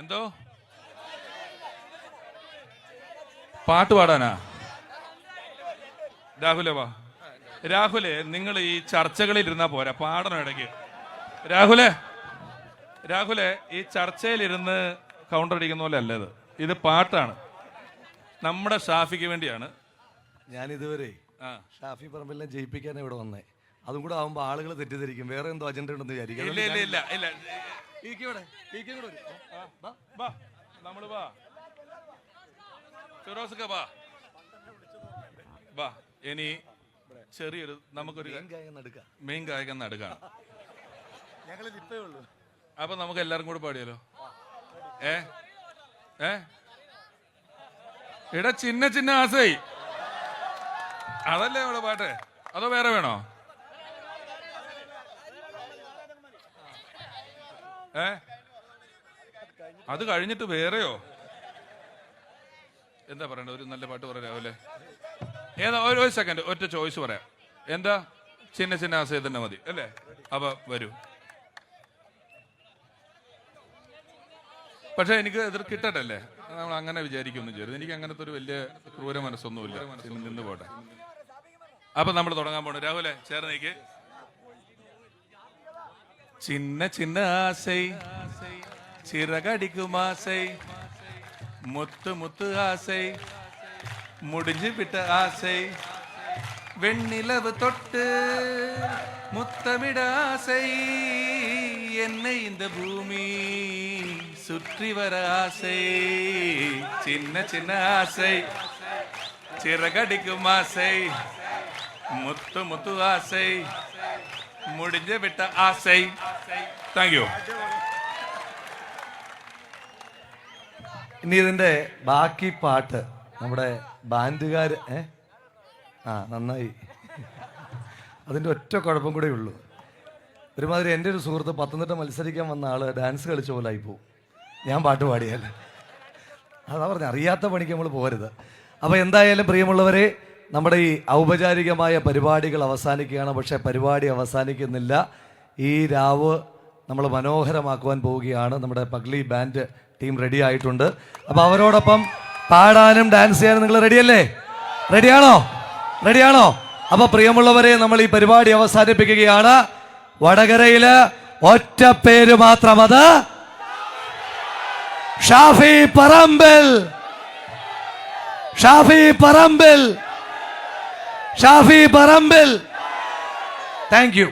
എന്തോ? പാട്ട് പാടാനാ? രാഹുലെ വാ. രാഹുലെ നിങ്ങൾ ഈ ചർച്ചകളിൽ ഇരുന്നാ പോരാ. പാടണം ഇടയ്ക്ക്. രാഹുലെ രാഹുലെ ഈ ചർച്ചയിലിരുന്ന് കൗണ്ടർ അടിക്കുന്ന പോലെ അല്ല ഇത്. ഇത് പാട്ടാണ്. നമ്മുടെ ഷാഫിക്ക് വേണ്ടിയാണ്. ഞാൻ ഇതുവരെ ആ. ഷാഫി പറമ്പെല്ലാം ജയിപ്പിക്കാനാണ് ഇവിടെ വന്നേ. അതും കൂടെ ആവുമ്പോൾ ആളുകൾ തെറ്റിദ്ധരിക്കും. വേറെ എന്തോ അജണ്ട ഉണ്ടെന്ന് വിചാരിക്കും. ഇല്ല ഇല്ല ഇല്ല. നമ്മൾ വാ. ഫിറോസൊക്കെ വാ. വാ ഇനി ചെറിയൊരു നമുക്കൊരു മെയിൻ ഗായകൻ നടുക്കാണ്. അപ്പൊ നമുക്ക് എല്ലാരും കൂടെ പാടിയല്ലോ ഏ? ഏ? എടാ ചിന്ന ചിന്ന ആസൈ. അതല്ലേ ഇവിടെ പാട്ട്? അതോ വേറെ വേണോ? ഏ? അത് കഴിഞ്ഞിട്ട് വേറെയോ? എന്താ പറയണ്ടത് ഒരു നല്ല പാട്ട് പറയാവല്ലേ ഏതാ ഒരു സെക്കൻഡ് ഒറ്റ ചോയ്സ് പറയാം. എന്താ? ചിന്ന ചിന്ന ആസൈ തന്നെ മതി അല്ലേ? അപ്പൊ വരൂ. പക്ഷെ എനിക്ക് എതിർ കിട്ടട്ടല്ലേ? നമ്മൾ അങ്ങനെ വിചാരിക്കൊന്നും. ചെയ്യരുത് എനിക്ക് അങ്ങനത്തെ ഒരു വലിയ ക്രൂര മനസ്സൊന്നുമില്ല. നിന്ന് പോട്ടെ. അപ്പൊ നമ്മൾ തുടങ്ങാൻ പോണു. രാഹുലെ ചേർന്നേക്ക് சின்ன சின்ன ஆசை சிறகடிக்கும் ஆசை முத்து முத்து ஆசை முடிஞ்சு விட்ட ஆசை வெண்ணிலவு தொட்டு முத்தமிட ஆசை என்னை இந்த பூமி சுற்றி வர ஆசை சின்ன சின்ன ஆசை சிறகடிக்கும் ஆசை முத்து முத்து ஆசை മുടിഞ്ഞ് വിട്ട ആ സെയിം. താങ്ക് യു ഇനി ഇതിന്റെ ബാക്കി പാട്ട് നമ്മുടെ ബാൻഡുകാർ ഏ? ആ നന്നായി. അതിന്റെ ഒറ്റ കുഴപ്പം കൂടെ ഉള്ളൂ. ഒരുമാതിരി എന്റെ ഒരു സുഹൃത്ത് പത്തനംതിട്ട മത്സരിക്കാൻ വന്ന ആൾ ഡാൻസ് കളിച്ച പോലെ ആയിപ്പോവും. ഞാൻ പാട്ട് പാടിയാൽ. അതാ പറഞ്ഞ അറിയാത്ത പണിക്ക് നമ്മൾ പോരുത് അപ്പോൾ എന്തായാലും പ്രിയമുള്ളവരെ നമ്മുടെ ഈ ഔപചാരികമായ പരിപാടികൾ അവസാനിക്കുകയാണ്. പക്ഷേ പരിപാടി അവസാനിക്കുന്നില്ല. ഈ രാവ് നമ്മൾ മനോഹരമാക്കുവാൻ പോവുകയാണ്. നമ്മുടെ പഗ്ലി ബാൻഡ് ടീം റെഡി ആയിട്ടുണ്ട്. അപ്പോൾ അവരോടൊപ്പം പാടാനും ഡാൻസ് ചെയ്യാനും നിങ്ങൾ റെഡിയല്ലേ? റെഡിയാണോ? റെഡിയാണോ? അപ്പോൾ പ്രിയമുള്ളവരെ നമ്മൾ ഈ പരിപാടി അവസാനിപ്പിക്കുകയാണ്. വടകരയിൽ ഒറ്റ പേര് മാത്രം അത് ഷാഫി പറമ്പിൽ. ഷാഫി പറമ്പിൽ. ഷാഫി പറമ്പിൽ. Thank you